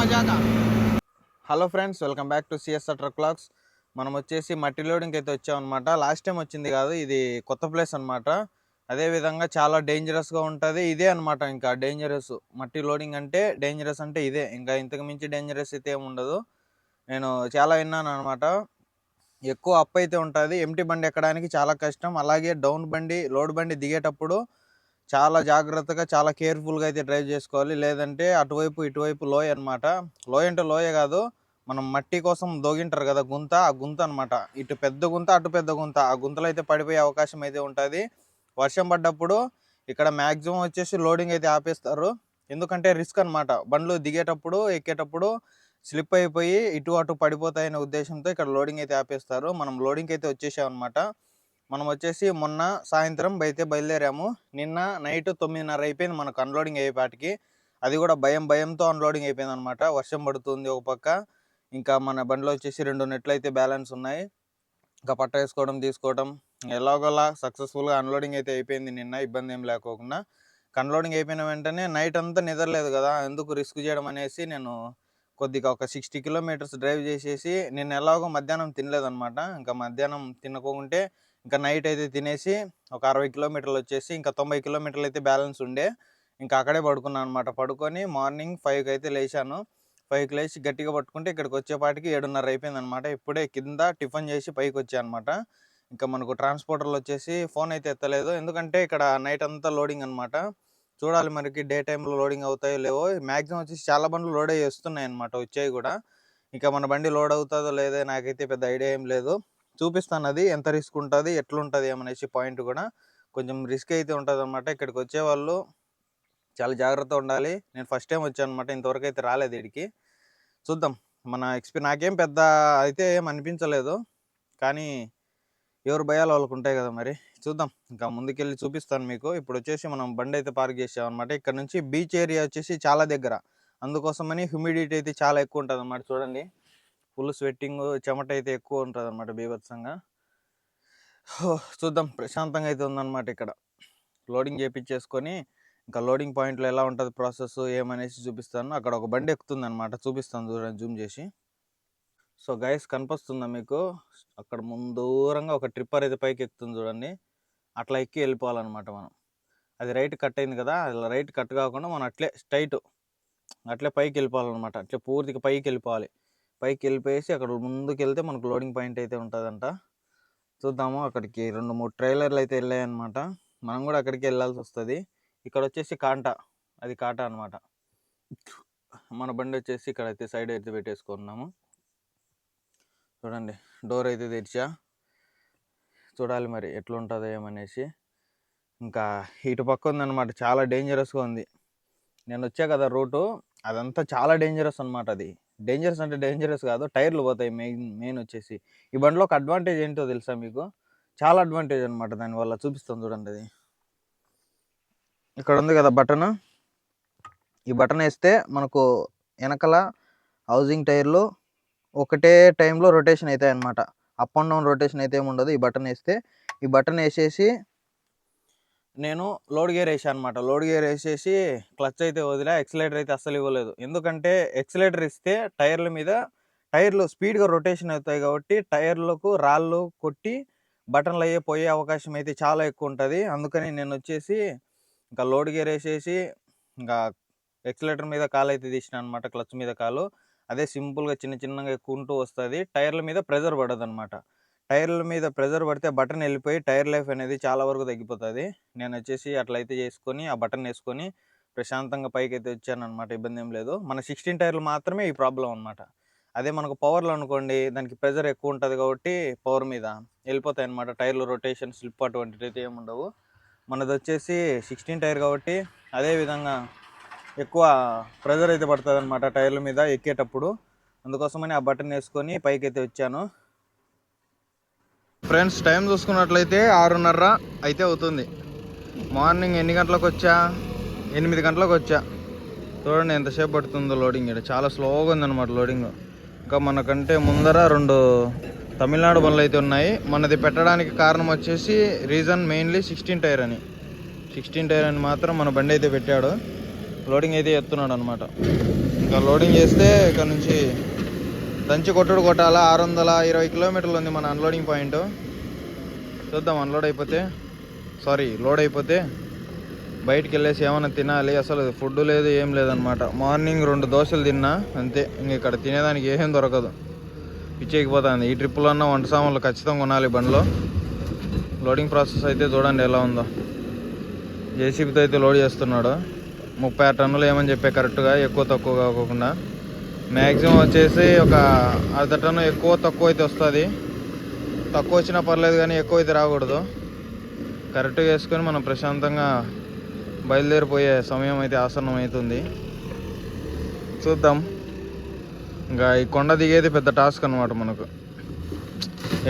Hello friends welcome back to CSR truck blogs మనం వచ్చేసి మట్టి లోడింగ్ అయితే వచ్చామన్నమాట. లాస్ట్ టైం వచ్చింది కాదు ఇది కొత్త ప్లేస్ అనమాట అదేవిధంగా చాలా డేంజరస్గా ఉంటుంది. ఇదే అనమాట ఇంకా డేంజరస్ మట్టి లోడింగ్ అంటే డేంజరస్ అంటే ఇదే. ఇంకా ఇంతకు మించి డేంజరస్ అయితే ఏమి ఉండదు. నేను చాలా విన్నాను అనమాట ఎక్కువ అప్ అయితే ఉంటుంది. ఎంటీ బండి ఎక్కడానికి చాలా కష్టం. అలాగే డౌన్ బండి లోడ్ బండి దిగేటప్పుడు చాలా జాగ్రత్తగా చాలా కేర్ఫుల్గా అయితే డ్రైవ్ చేసుకోవాలి. లేదంటే అటువైపు ఇటువైపు లోయ అనమాట లోయ అంటే లోయ కాదు. మనం మట్టి కోసం దోగింటారు కదా గుంత ఆ గుంత అనమాట ఇటు పెద్ద గుంత అటు పెద్ద గుంత. ఆ గుంతలో అయితే పడిపోయే అవకాశం అయితే ఉంటుంది. వర్షం పడ్డప్పుడు ఇక్కడ మ్యాక్సిమం వచ్చేసి లోడింగ్ అయితే ఆపేస్తారు. ఎందుకంటే రిస్క్ అనమాట బండ్లు దిగేటప్పుడు ఎక్కేటప్పుడు స్లిప్ అయిపోయి ఇటు అటు పడిపోతాయనే ఉద్దేశంతో ఇక్కడ లోడింగ్ అయితే ఆపేస్తారు. మనం లోడింగ్ అయితే వచ్చేసాం అనమాట మనం వచ్చేసి మొన్న సాయంత్రం అయితే బయలుదేరాము. నిన్న నైట్ తొమ్మిదిన్నర అయిపోయింది మనకు అన్లోడింగ్ అయ్యేపాటికి అది కూడా భయం భయంతో అన్లోడింగ్ అయిపోయింది అనమాట వర్షం పడుతుంది ఒక పక్క. ఇంకా మన బండిలో వచ్చేసి రెండు నెట్లు అయితే బ్యాలెన్స్ ఉన్నాయి. ఇంకా పట్ట వేసుకోవడం తీసుకోవడం. ఎలాగోలా సక్సెస్ఫుల్గా అన్లోడింగ్ అయితే అయిపోయింది నిన్న. ఇబ్బంది ఏం లేకోకుండా. అన్లోడింగ్ అయిపోయిన వెంటనే నైట్ అంతా నిద్రలేదు కదా. ఎందుకు రిస్క్ చేయడం అనేసి నేను కొద్దిగా ఒక సిక్స్టీ కిలోమీటర్స్ డ్రైవ్ చేసేసి నేను ఎలాగో మధ్యాహ్నం తినలేదన్నమాట. ఇంకా మధ్యాహ్నం తినకుంటే ఇంకా నైట్ అయితే తినేసి ఒక అరవై కిలోమీటర్లు వచ్చేసి ఇంకా తొంభై కిలోమీటర్లు అయితే బ్యాలెన్స్ ఉండే. ఇంకా అక్కడే పడుకున్నాను అనమాట పడుకొని మార్నింగ్ ఫైవ్కి అయితే లేచాను. ఫైవ్కి లేచి గట్టిగా పట్టుకుంటే ఇక్కడికి వచ్చేపాటికి ఏడున్నర అయిపోయిందనమాట ఇప్పుడే కింద టిఫిన్ చేసి పైకి వచ్చాయనమాట ఇంకా మనకు ట్రాన్స్పోర్టర్లు వచ్చేసి ఫోన్ అయితే ఎత్తలేదు. ఎందుకంటే ఇక్కడ నైట్ అంతా లోడింగ్ అనమాట చూడాలి మనకి డే టైంలో లోడింగ్ అవుతాయో లేవో. మ్యాక్సిమం వచ్చేసి చాలా బండ్లు లోడ్ అయ్యి వస్తున్నాయి అనమాట వచ్చాయి కూడా. ఇంకా మన బండి లోడ్ అవుతుందో లేదో నాకైతే పెద్ద ఐడియా ఏం లేదు. చూపిస్తాను అది ఎంత రిస్క్ ఉంటుంది? ఎట్లుంటుంది? ఏమనేసి పాయింట్ కూడా కొంచెం రిస్క్ అయితే ఉంటుంది అనమాట ఇక్కడికి వచ్చే వాళ్ళు చాలా జాగ్రత్త ఉండాలి. నేను ఫస్ట్ టైం వచ్చాను అనమాట ఇంతవరకు అయితే రాలేదు ఇక్కడికి చూద్దాం. మన ఎక్స్పీ నాకేం పెద్ద అయితే ఏం అనిపించలేదు. కానీ ఎవరు భయాలు వాళ్ళకు ఉంటాయి కదా మరి. చూద్దాం. ఇంకా ముందుకెళ్ళి చూపిస్తాను మీకు. ఇప్పుడు వచ్చేసి మనం బండి అయితే పార్క్ చేసాం అనమాట ఇక్కడ నుంచి బీచ్ ఏరియా వచ్చేసి చాలా దగ్గర. అందుకోసమని హ్యూమిడిటీ అయితే చాలా ఎక్కువ ఉంటుంది అన్నమాట చూడండి. ఫుల్ స్వెట్టింగ్ చెమట అయితే ఎక్కువ ఉంటుంది అనమాట బీభత్సంగా చూద్దాం. ప్రశాంతంగా అయితే ఉందన్నమాట ఇక్కడ. లోడింగ్ చేపించేసుకొని ఇంకా లోడింగ్ పాయింట్లో ఎలా ఉంటుంది ప్రాసెస్ ఏమనేసి చూపిస్తాను. అక్కడ ఒక బండి ఎక్కుతుంది అనమాట చూపిస్తాను చూడండి జూమ్ చేసి. సో గైస్ కనిపిస్తుందా మీకు? అక్కడ ముందు దూరంగా ఒక ట్రిప్పర్ అయితే పైకి ఎక్కుతుంది చూడండి. అట్లా ఎక్కి వెళ్ళిపోవాలన్నమాట మనం. అది రైట్ కట్ అయింది కదా అలా రైట్ కట్ కాకుండా మనం అట్లే స్ట్రైట్ అట్లే పైకి వెళ్ళిపోవాలన్నమాట అట్లే పూర్తిగా పైకి వెళ్ళిపోవాలి పైకి వెళ్ళిపోయేసి అక్కడ ముందుకు వెళ్తే మనకు లోడింగ్ పాయింట్ అయితే ఉంటుందంట. చూద్దాము అక్కడికి రెండు మూడు ట్రైలర్లు అయితే వెళ్ళాయన్నమాట. మనం కూడా అక్కడికి వెళ్ళాల్సి వస్తుంది. ఇక్కడ వచ్చేసి కాంటా. అది కాటా అనమాట మన బండి వచ్చేసి ఇక్కడ అయితే సైడ్ అయితే పెట్టేసుకున్నాము. చూడండి డోర్ అయితే తెరిచా. చూడాలి మరి ఎట్లుంటుందో ఏమనేసి. ఇంకా ఇటు పక్క ఉందన్నమాట. చాలా డేంజరస్గా ఉంది. నేను వచ్చా కదా రూటు. అదంతా చాలా డేంజరస్ అనమాట అది. డేంజరస్ అంటే డేంజరస్ కాదు టైర్లు పోతాయి మెయిన్ మెయిన్ వచ్చేసి. ఈ బండిలో ఒక అడ్వాంటేజ్ ఏంటో తెలుసా మీకు? చాలా అడ్వాంటేజ్ అనమాట దానివల్ల చూపిస్తాను చూడండి అది. ఇక్కడ ఉంది కదా బటన్. ఈ బటన్ వేస్తే మనకు వెనకల హౌసింగ్ టైర్లు ఒకటే టైంలో రొటేషన్ అవుతాయి అనమాట అప్ అండ్ డౌన్ రొటేషన్ అయితే ఏమి ఉండదు ఈ బటన్ వేస్తే ఈ బటన్ వేసేసి నేను లోడ్ గేర్ వేసాను అనమాట లోడ్ గేర్ వేసేసి క్లచ్ అయితే వదిలే ఎక్సలేటర్ అయితే అస్సలు ఇవ్వలేదు. ఎందుకంటే ఎక్సలేటర్ ఇస్తే టైర్ల మీద టైర్లు స్పీడ్గా రొటేషన్ అవుతాయి కాబట్టి టైర్లకు రాళ్ళు కొట్టి బటన్లు అయ్యే పోయే అవకాశం అయితే చాలా ఎక్కువ ఉంటుంది. అందుకని నేను వచ్చేసి ఇంకా లోడ్ గేర్ వేసేసి ఇంకా ఎక్సలేటర్ మీద కాలు అయితే తీసిన అనమాట క్లచ్ మీద కాలు. అదే సింపుల్గా చిన్న చిన్నగా ఎక్కుంటూ వస్తుంది. టైర్ల మీద ప్రెజర్ పడదు అనమాట టైర్ల మీద ప్రెజర్ పడితే బటన్ వెళ్ళిపోయి టైర్ లైఫ్ అనేది చాలా వరకు తగ్గిపోతుంది. నేను వచ్చేసి అట్లయితే చేసుకొని ఆ బటన్ వేసుకొని ప్రశాంతంగా పైకి అయితే వచ్చాను అనమాట ఇబ్బంది ఏం లేదు. మన సిక్స్టీన్ టైర్లు మాత్రమే ఈ ప్రాబ్లం అనమాట అదే మనకు పవర్లో అనుకోండి దానికి ప్రెజర్ ఎక్కువ ఉంటుంది కాబట్టి పవర్ మీద వెళ్ళిపోతాయి అనమాట టైర్లు రొటేషన్ స్లిప్ అటువంటివి అయితే ఏమి ఉండవు. మనది వచ్చేసి సిక్స్టీన్ టైర్ కాబట్టి అదే విధంగా ఎక్కువ ప్రెజర్ అయితే పడుతుంది అనమాట టైర్ల మీద ఎక్కేటప్పుడు. అందుకోసమని ఆ బటన్ వేసుకొని పైకి అయితే వచ్చాను. ఫ్రెండ్స్ టైం చూసుకున్నట్లయితే ఆరున్నర అయితే అవుతుంది. మార్నింగ్ ఎన్ని గంటలకు వచ్చా? ఎనిమిది గంటలకు వచ్చా. చూడండి ఎంతసేపు పడుతుందో లోడింగ్ ఇక్కడ. చాలా స్లోగా ఉందన్నమాట లోడింగ్. ఇంకా మనకంటే ముందర రెండు తమిళనాడు బండ్లు అయితే ఉన్నాయి. మనది పెట్టడానికి కారణం వచ్చేసి రీజన్ మెయిన్లీ సిక్స్టీన్ టైర్ అని. సిక్స్టీన్ టైర్ అని మాత్రం మన బండి అయితే పెట్టాడు. లోడింగ్ అయితే ఎత్తున్నాడు అనమాట ఇంకా లోడింగ్ చేస్తే ఇక్కడ నుంచి దంచి కొట్టుడు కొట్టాలా? ఆరు వందల ఇరవై కిలోమీటర్లు ఉంది మన అన్లోడింగ్ పాయింట్ చూద్దాం అన్లోడ్ అయిపోతే సారీ లోడ్ అయిపోతే బయటికి వెళ్ళేసి ఏమైనా తినాలి? అసలు ఫుడ్ లేదు ఏం లేదనమాట మార్నింగ్ రెండు దోశలు తిన్నా అంతే. ఇంక ఇక్కడ తినేదానికి ఏం దొరకదు. పిచ్చేకిపోతుంది ఈ ట్రిప్పులో ఉన్న వంట సామాన్లు ఖచ్చితంగా కొనాలి బండిలో. లోడింగ్ ప్రాసెస్ అయితే చూడండి ఎలా ఉందో. జేసీబీతో అయితే లోడ్ చేస్తున్నాడు. ముప్పై ఆరు టన్నులు ఏమని చెప్పే కరెక్ట్గా ఎక్కువ తక్కువ కాకుండా మ్యాక్సిమం వచ్చేసి ఒక అర్ధ టన్ను ఎక్కువ తక్కువ అయితే వస్తుంది. తక్కువ వచ్చినా పర్లేదు కానీ ఎక్కువ అయితే రాకూడదు. కరెక్ట్గా వేసుకొని మనం ప్రశాంతంగా బయలుదేరిపోయే సమయం అయితే ఆసన్నం అవుతుంది. చూద్దాం. ఇంకా ఈ కొండ దిగేది పెద్ద టాస్క్ అనమాట మనకు.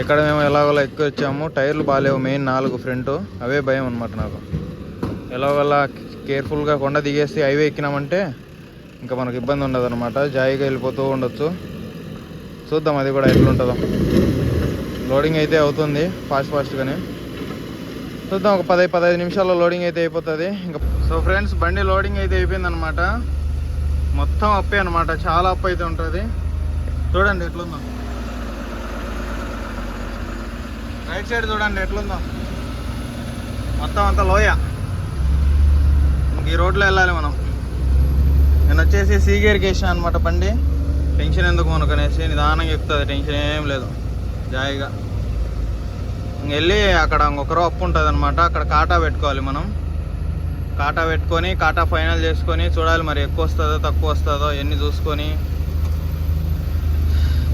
ఎక్కడ మేము ఎలాగోలా ఎక్కువ వచ్చాము టైర్లు బాగాలేవు మెయిన్ నాలుగు ఫ్రంట్. అవే భయం అనమాట నాకు. ఎలాగోలా కేర్ఫుల్గా కొండ దిగేసి హైవే ఎక్కినామంటే ఇంకా మనకు ఇబ్బంది ఉండదు అనమాట జాయిగా వెళ్ళిపోతూ ఉండొచ్చు. చూద్దాం అది కూడా ఎట్లుంటుందో. లోడింగ్ అయితే అవుతుంది ఫాస్ట్ ఫాస్ట్గానే చూద్దాం ఒక పదహైదు పదహైదు నిమిషాల్లో లోడింగ్ అయితే అయిపోతుంది. ఇంకా సో ఫ్రెండ్స్ బండి లోడింగ్ అయితే అయిపోయింది అనమాట మొత్తం అప్పే అనమాట చాలా అప్ అయితే ఉంటుంది. చూడండి ఎట్లుందో. రైట్ సైడ్ చూడండి ఎట్లుందో. మొత్తం అంతా లోయ. ఇంక ఈ రోడ్లో వెళ్ళాలి మనం. నేను వచ్చేసి సీగేర్కి వేసాను అనమాట బండి. టెన్షన్ ఎందుకు మనకు అనేసి నిదానంగా ఎక్కుతుంది టెన్షన్ ఏం లేదు. జాయిగా. వెళ్ళి అక్కడ ఇంకొకరో అప్పు ఉంటుంది అనమాట అక్కడ కాటా పెట్టుకోవాలి మనం. కాటా పెట్టుకొని కాటా ఫైనల్ చేసుకొని చూడాలి మరి ఎక్కువ వస్తుందో తక్కువ వస్తుందో ఎన్ని చూసుకొని.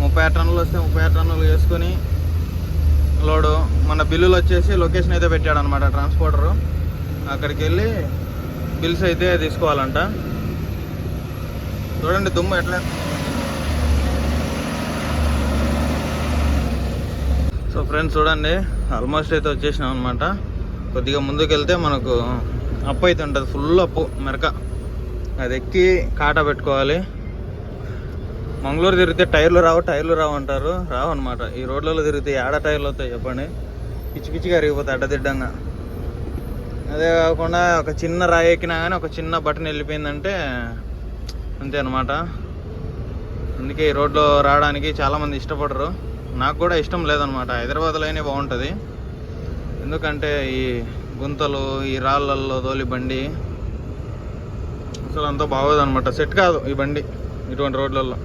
ముప్పై టన్నులు వస్తే ముప్పై టన్నులు వేసుకొని లోడు. మన బిల్లులు వచ్చేసి లొకేషన్ అయితే పెట్టాడు అనమాట ట్రాన్స్పోర్టరు. అక్కడికి వెళ్ళి బిల్స్ అయితే తీసుకోవాలంట. చూడండి దుమ్ము ఎట్లా సో ఫ్రెండ్స్ చూడండి ఆల్మోస్ట్ అయితే వచ్చేసినాం అనమాట కొద్దిగా ముందుకు వెళ్తే మనకు అప్పు అయితే ఉంటుంది ఫుల్ అప్పు మెరక. అది ఎక్కి కాట పెట్టుకోవాలి. మంగళూరు తిరిగితే టైర్లు రావు టైర్లు రావు అంటారు. రావు అనమాట ఈ రోడ్లలో తిరిగితే ఏడ టైర్లు వస్తాయి చెప్పండి. పిచ్చి పిచ్చిగా అరిగిపోతాయి అడ్డదిడ్డంగా. అదే కాకుండా ఒక చిన్న రాయి ఎక్కినా కానీ ఒక చిన్న బటన్ వెళ్ళిపోయిందంటే అంతే అనమాట అందుకే ఈ రోడ్లో రావడానికి చాలామంది ఇష్టపడరు. నాకు కూడా ఇష్టం లేదనమాట హైదరాబాద్లోనే బాగుంటుంది. ఎందుకంటే ఈ గుంతలు ఈ రాళ్ళల్లో తోలి బండి అసలు అంతా బాగోదనమాట సెట్ కాదు ఈ బండి ఇటువంటి రోడ్లలో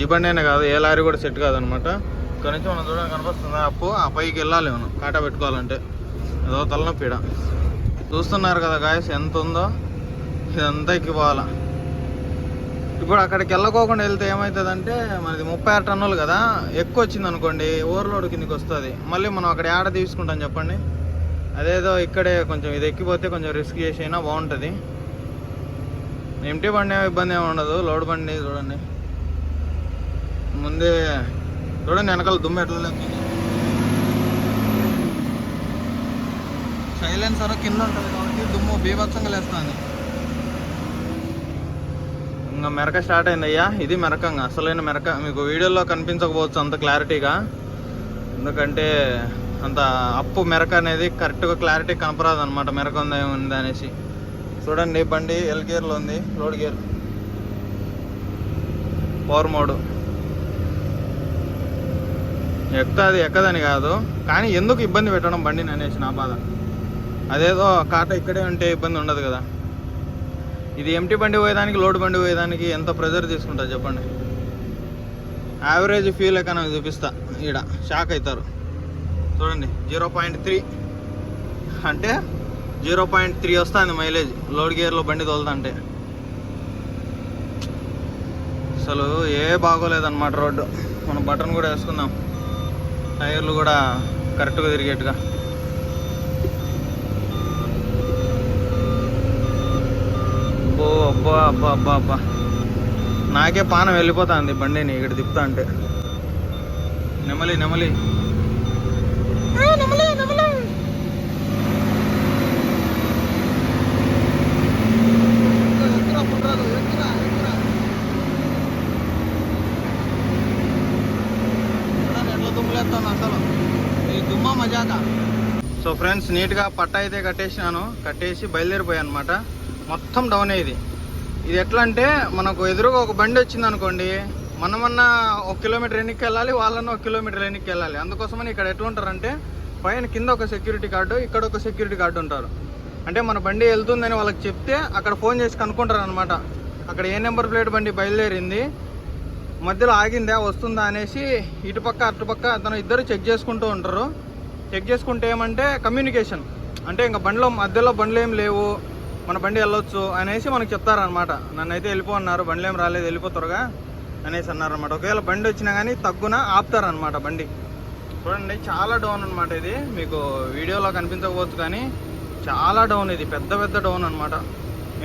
ఈ బండి అయినా కాదు ఏ లారీ కూడా సెట్ కాదనమాట ఇక్కడ నుంచి మనం చూడడం కనిపిస్తుంది అప్పు. ఆ పైకి వెళ్ళాలి మనం కాటా పెట్టుకోవాలంటే. ఏదో తలనొప్పిడ. చూస్తున్నారు కదా గాయస్ ఎంత ఉందో? ఇదంతా ఎక్కిపోవాలా ఇప్పుడు అక్కడికి వెళ్ళకోకుండా వెళ్తే ఏమవుతుందంటే మనది ముప్పై ఆరు టన్నులు కదా ఎక్కువ వచ్చింది అనుకోండి ఓవర్లోడ్ కిందకి వస్తుంది. మళ్ళీ మనం అక్కడ ఆడ తీసుకుంటాం చెప్పండి? అదేదో ఇక్కడే కొంచెం ఇది ఎక్కిపోతే కొంచెం రిస్క్ చేసి అయినా బాగుంటుంది. ఎంటీ బండి ఏమో ఇబ్బంది ఏమి ఉండదు. లోడ్ బండి చూడండి. ముందే చూడండి వెనకాల దుమ్ము ఎట్లా సైలెన్సర్ కింద ఉంటుంది కాబట్టి దుమ్ము బీభత్సంగా లేస్తుంది. ఇంకా మెరక స్టార్ట్ అయింది అయ్యా ఇది మెరకంగా అసలైన మెరక. మీకు వీడియోలో కనిపించకపోవచ్చు అంత క్లారిటీగా. ఎందుకంటే అంత అప్పు మెరక అనేది కరెక్ట్గా క్లారిటీ కనపరాదు అనమాట మెరక ఉందా ఉంది అనేసి. చూడండి బండి ఎల్ గేర్లో ఉంది రోడ్ గేర్. పవర్ మోడ్ ఎక్కుతుంది ఎక్కదని కాదు. కానీ ఎందుకు ఇబ్బంది పెట్టడం బండిని అనేసి నా బాధ. అదేదో కాట ఇక్కడే ఉంటే ఇబ్బంది ఉండదు కదా. ఇది ఎంటీ బండి పోయేదానికి లోడ్ బండి పోయేదానికి ఎంత ప్రెజర్ తీసుకుంటారు చెప్పండి? యావరేజ్ ఫ్యూల్ ఎకానమీ చూపిస్తా. ఈడ షాక్ అవుతారు చూడండి జీరో పాయింట్ త్రీ అంటే జీరో పాయింట్ త్రీ వస్తుంది మైలేజ్ లోడ్ గేర్లో బండి తోలుతుంటే. అసలు ఏ బాగోలేదన్నమాట రోడ్డు. మనం బటన్ కూడా వేసుకుందాం. టైర్లు కూడా కరెక్ట్గా తిరిగేట్టుగా. అబ్బో అబ్బా అబ్బా అబ్బా. నాకే పానం వెళ్ళిపోతుంది బండిని ఇక్కడ తిప్పుతా అంటే. నెమలి నెమలి. సో ఫ్రెండ్స్ నీట్గా పట్ట అయితే కట్టేసినాను. కట్టేసి బయలుదేరిపోయాను అనమాట మొత్తం డౌన్ ఇది. ఇది ఎట్లా అంటే మనకు ఎదురుగా ఒక బండి వచ్చింది అనుకోండి మనమన్నా ఒక కిలోమీటర్ ఎన్నికి వెళ్ళాలి వాళ్ళన్నా ఒక కిలోమీటర్ ఎన్నికి వెళ్ళాలి. అందుకోసమని ఇక్కడ ఎట్లా ఉంటారంటే పైన కింద ఒక సెక్యూరిటీ గార్డు ఇక్కడ ఒక సెక్యూరిటీ గార్డు ఉంటారు. అంటే మన బండి వెళ్తుందని వాళ్ళకి చెప్తే అక్కడ ఫోన్ చేసి కనుక్కుంటారు అనమాట అక్కడ ఏ నెంబర్ ప్లేట్ బండి బయలుదేరింది మధ్యలో ఆగిందా వస్తుందా అనేసి ఇటుపక్క అటుపక్క అతను ఇద్దరు చెక్ చేసుకుంటూ ఉంటారు. చెక్ చేసుకుంటే ఏమంటే కమ్యూనికేషన్ అంటే ఇంకా బండిలో మధ్యలో బండ్లు ఏం లేవు. మన బండి వెళ్ళొచ్చు అనేసి మనకు చెప్తారనమాట నన్ను అయితే వెళ్ళిపో అన్నారు బండ్లు ఏం రాలేదు వెళ్ళిపో త్వరగా అనేసి అన్నారనమాట ఒకవేళ బండి వచ్చినా కానీ తగ్గున ఆపుతారనమాట బండి. చూడండి చాలా డౌన్ అనమాట ఇది. మీకు వీడియోలో కనిపించకపోవచ్చు కానీ చాలా డౌన్ ఇది పెద్ద పెద్ద డౌన్ అనమాట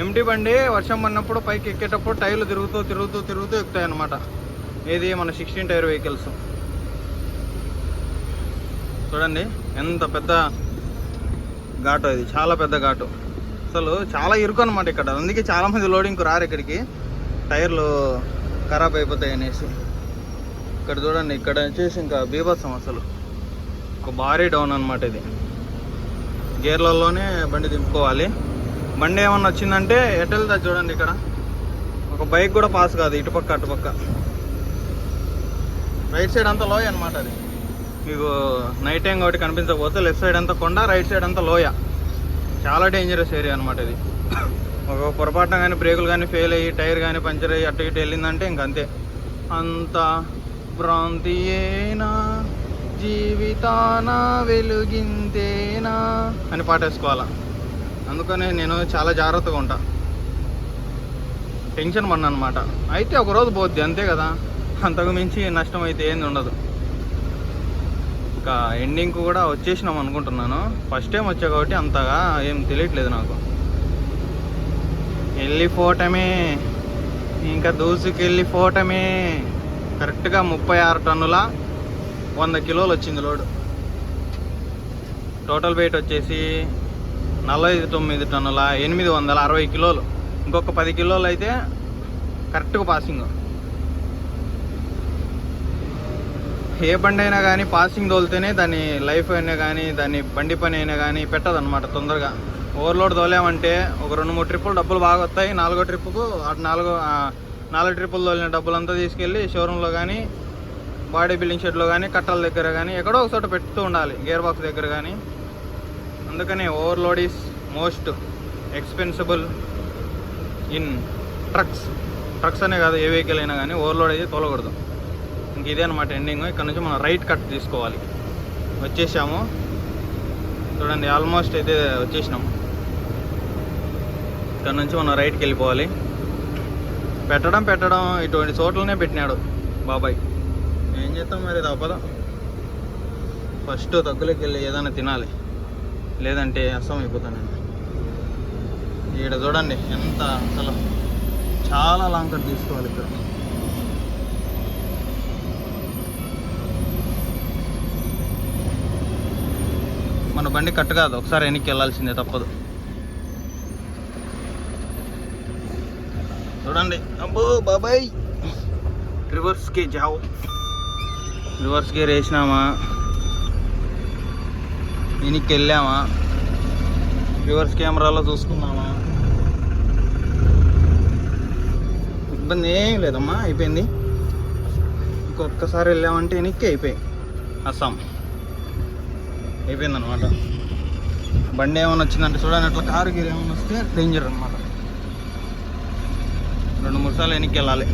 ఎంటీ బండి వర్షం పడినప్పుడు పైకి ఎక్కేటప్పుడు టైర్లు తిరుగుతూ తిరుగుతూ తిరుగుతూ ఎక్కుతాయి అనమాట ఇది మన సిక్స్టీన్ టైర్ వెహికల్స్. చూడండి ఎంత పెద్ద ఘాటు ఇది చాలా పెద్ద ఘాటు. అసలు చాలా ఇరుకు అనమాట ఇక్కడ. అందుకే చాలా మంది లోడింగ్కి రారు ఇక్కడికి. టైర్లు ఖరాబ్ అయిపోతాయి అనేసి. ఇక్కడ చూడండి ఇక్కడ వచ్చేసి ఇంకా బీభత్సం అసలు. ఒక భారీ డౌన్ అనమాట ఇది. గేర్లలోనే బండి దింపుకోవాలి. బండి ఏమన్నా వచ్చిందంటే ఎటు వెళ్తా చూడండి ఇక్కడ. ఒక బైక్ కూడా పాస్ కాదు ఇటుపక్క అటుపక్క రైట్ సైడ్ అంతా లోయ అనమాట అది. మీకు నైట్ టైం కాబట్టి కనిపించకపోతే లెఫ్ట్ సైడ్ అంతా కొండ రైట్ సైడ్ అంతా లోయ. చాలా డేంజరస్ ఏరియా అనమాట ఇది. ఒక పొరపాటున కానీ బ్రేకులు కానీ ఫెయిల్ అయ్యి టైర్ కానీ పంచర్ అయ్యి అటు ఇటు వెళ్ళిందంటే ఇంక అంతే. అంత భ్రాంతియేనా జీవితాన వెలుగింతేనా? అని పాటేసుకోవాలా. అందుకనే నేను చాలా జాగ్రత్తగా ఉంటా. టెన్షన్ పడిన అనమాట అయితే ఒకరోజు పోద్ది అంతే కదా. అంతకు మించి నష్టం అయితే ఏంది ఉండదు. ఇంకా ఎండింగ్ కూడా వచ్చేసినాం అనుకుంటున్నాను. ఫస్ట్ టైం వచ్చా కాబట్టి అంతగా ఏం తెలియట్లేదు నాకు. వెళ్ళిపోవటమే ఇంకా దూసుకెళ్ళిపోవటమే కరెక్ట్గా ముప్పై ఆరు టన్నుల వంద కిలోలు వచ్చింది లోడ్. టోటల్ వెయిట్ వచ్చేసి నలభై తొమ్మిది టన్నుల ఎనిమిది వందల అరవై కిలోలు. ఇంకొక పది కిలోలు అయితే కరెక్ట్గా పాసింగ్ ఏ బండి అయినా కానీ పాసింగ్ తోలితేనే దాని లైఫ్ అయినా కానీ దాని బండి పని అయినా కానీ పెట్టదన్నమాట తొందరగా. ఓవర్లోడ్ తోలేమంటే ఒక రెండు మూడు ట్రిప్పులు డబ్బులు బాగా వస్తాయి నాలుగో ట్రిప్పుకు అటు నాలుగో నాలుగు ట్రిప్పులు తోలిన డబ్బులంతా తీసుకెళ్ళి షోరూంలో కానీ బాడీ బిల్డింగ్ షెడ్లో కానీ కట్టల దగ్గర కానీ ఎక్కడో ఒక చోట పెడుతూ ఉండాలి గేర్ బాక్స్ దగ్గర కానీ అందుకని overload is most expensible in trucks trucks అనే కాదు ఏ వెహికల్ అయినా కానీ ఓవర్లోడ్ అయితే తోలకూడదు. ఇంక ఇదే అనమాట ఎండింగ్ ఇక్కడ నుంచి మనం రైట్ కట్ తీసుకోవాలి. వచ్చేసాము. చూడండి ఆల్మోస్ట్ అయితే వచ్చేసినాం. ఇక్కడ నుంచి మనం రైట్కి వెళ్ళిపోవాలి. పెట్టడం పెట్టడం ఇటువంటి చోట్లనే పెట్టినాడు బాబాయ్. ఏం చేస్తాం మరి తప్పదు. ఫస్ట్ తగ్గులోకి వెళ్ళి ఏదైనా తినాలి. లేదంటే అసం అయిపోతాను నేను. ఈడ చూడండి ఎంత అసలు చాలా లాంగ్ కట్ తీసుకోవాలి ఇక్కడ. మన బండి కట్ కాదు. ఒకసారి వెనక్కి వెళ్ళాల్సిందే తప్పదు. చూడండి. అబ్బో బాబాయ్. రివర్స్కి జావు. రివర్స్ గేర్ వేసినామా? వెనక్కి వెళ్ళామా? రివర్స్ కెమెరాలో చూసుకున్నామా ఇబ్బంది ఏం లేదమ్మా అయిపోయింది. ఇంకొకసారి వెళ్ళామంటే వెనక్కి అయిపోయి అస్సాం. అయిపోయింది అనమాట బండి ఏమైనా వచ్చిందంటే చూడండి అట్లా కారు గీరు ఏమైనా వస్తే డేంజర్ అనమాట రెండు మూడు సార్లు వెనక్కి వెళ్ళాలి.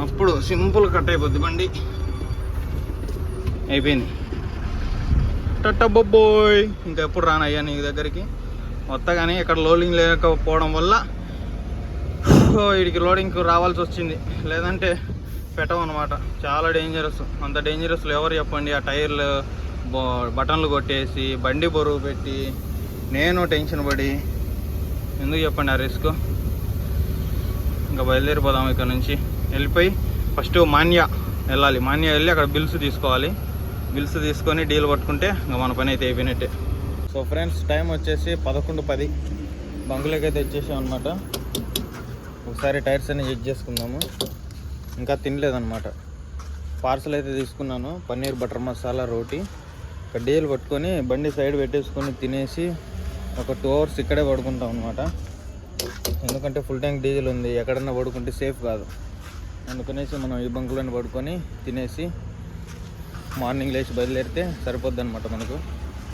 అప్పుడు సింపుల్ కట్ అయిపోద్ది బండి. అయిపోయింది. టట్టబొబ్బోయ్ ఇంకా ఎప్పుడు రానయ్యా నీ దగ్గరికి? వస్తా కానీ ఇక్కడ లోడింగ్ లేకపోవడం వల్ల ఓ, వీడికి లోడింగ్కి రావాల్సి వచ్చింది. లేదంటే పెట్టమన్నమాట చాలా డేంజరస్ అంత డేంజరస్లో ఎవరు చెప్పండి ఆ టైర్లు? బటన్లు కొట్టేసి బండి బరువు పెట్టి నేను టెన్షన్ పడి ఎందుకు చెప్పండి ఆ రిస్క్? ఇంకా బయలుదేరిపోదాం ఇక్కడ నుంచి. వెళ్ళిపోయి ఫస్ట్ మాన్యా వెళ్ళాలి. మాన్యా వెళ్ళి అక్కడ బిల్స్ తీసుకోవాలి. బిల్స్ తీసుకొని డీల్ పట్టుకుంటే ఇంకా మన పని అయితే అయిపోయినట్టే. సో ఫ్రెండ్స్ టైం వచ్చేసి పదకొండు పది. బంకులకి అయితే వచ్చేసాం అనమాట ఒకసారి టైర్స్ అన్ని చెక్ చేసుకుందాము. ఇంకా తినలేదన్నమాట. పార్సల్ అయితే తీసుకున్నాను. పన్నీర్ బటర్ మసాలా రోటీ. ఒక డీల్ పట్టుకొని బండి సైడ్ పెట్టేసుకొని తినేసి ఒక టూ అవర్స్ ఇక్కడే పడుకుంటాం అనమాట ఎందుకంటే ఫుల్ ట్యాంక్ డీజిల్ ఉంది ఎక్కడన్నా పడుకుంటే సేఫ్ కాదు. అందుకనేసి మనం ఈ బంకులోనే పడుకొని తినేసి మార్నింగ్ లేచి బయలుదేరితే సరిపోద్ది అనమాట మనకు.